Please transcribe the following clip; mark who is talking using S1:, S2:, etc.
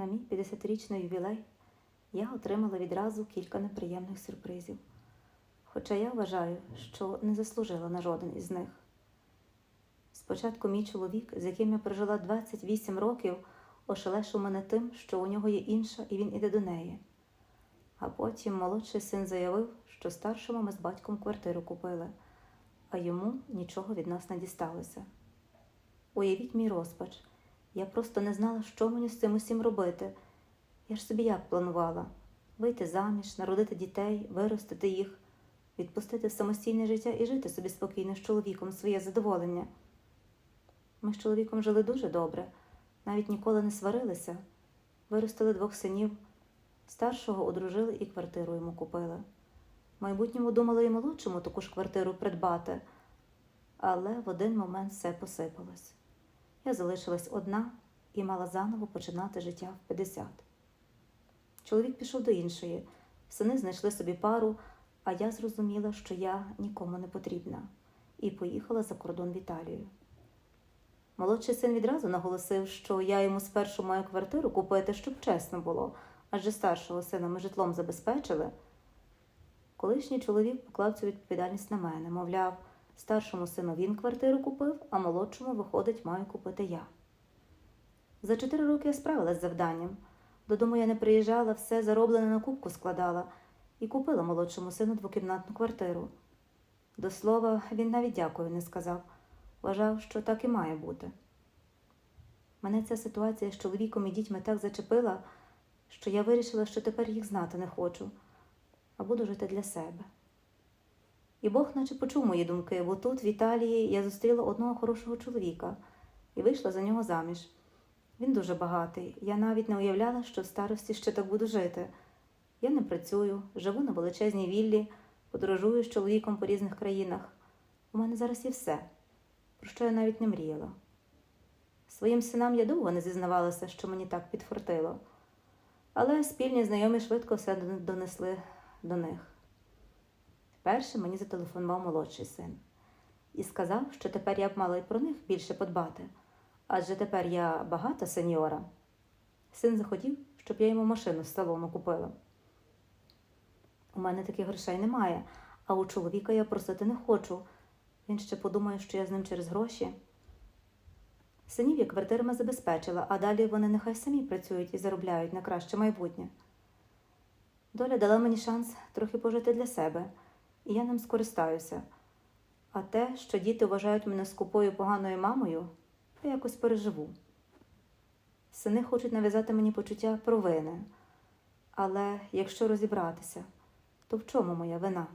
S1: На мій 50-річний ювілей я отримала відразу кілька неприємних сюрпризів. Хоча я вважаю, що не заслужила на жоден із них. Спочатку мій чоловік, з яким я прожила 28 років, ошелешив мене тим, що у нього є інша, і він іде до неї. А потім молодший син заявив, що старшому ми з батьком квартиру купили, а йому нічого від нас не дісталося. Уявіть мій розпач. Я просто не знала, що мені з цим усім робити. Я ж собі як планувала вийти заміж, народити дітей, виростити їх, відпустити самостійне життя і жити собі спокійно з чоловіком своє задоволення. Ми з чоловіком жили дуже добре, навіть ніколи не сварилися. Виростили двох синів, старшого одружили і квартиру йому купили. В майбутньому думали і молодшому таку ж квартиру придбати, але в один момент все посипалось. Я залишилась одна і мала заново починати життя в 50. Чоловік пішов до іншої, сини знайшли собі пару, а я зрозуміла, що я нікому не потрібна, і поїхала за кордон в Італію. Молодший син відразу наголосив, що я йому спершу маю квартиру купити, щоб чесно було, адже старшого сина ми житлом забезпечили. Колишній чоловік поклав цю відповідальність на мене, мовляв, старшому сину він квартиру купив, а молодшому, виходить, маю купити я. За чотири роки я справилась з завданням. Додому я не приїжджала, все зароблене на кубку складала і купила молодшому сину двокімнатну квартиру. До слова, він навіть дякую не сказав, вважав, що так і має бути. Мене ця ситуація з чоловіком і дітьми так зачепила, що я вирішила, що тепер їх знати не хочу, а буду жити для себе. І Бог наче почув мої думки, бо тут, в Італії, я зустріла одного хорошого чоловіка і вийшла за нього заміж. Він дуже багатий. Я навіть не уявляла, що в старості ще так буду жити. Я не працюю, живу на величезній віллі, подорожую з чоловіком по різних країнах. У мене зараз є все, про що я навіть не мріяла. Своїм синам я довго не зізнавалася, що мені так підфортило, але спільні знайомі швидко все донесли до них. Перше мені зателефонував молодший син і сказав, що тепер я б мала й про них більше подбати, адже тепер я багата сеньора. Син захотів, щоб я йому машину з салону купила. У мене таких грошей немає, а у чоловіка я просити не хочу. Він ще подумає, що я з ним через гроші. Синів я квартирами забезпечила, а далі вони нехай самі працюють і заробляють на краще майбутнє. Доля дала мені шанс трохи пожити для себе, і я ним скористаюся. А те, що діти вважають мене скупою поганою мамою, я якось переживу. Сини хочуть нав'язати мені почуття провини. Але якщо розібратися, то в чому моя вина?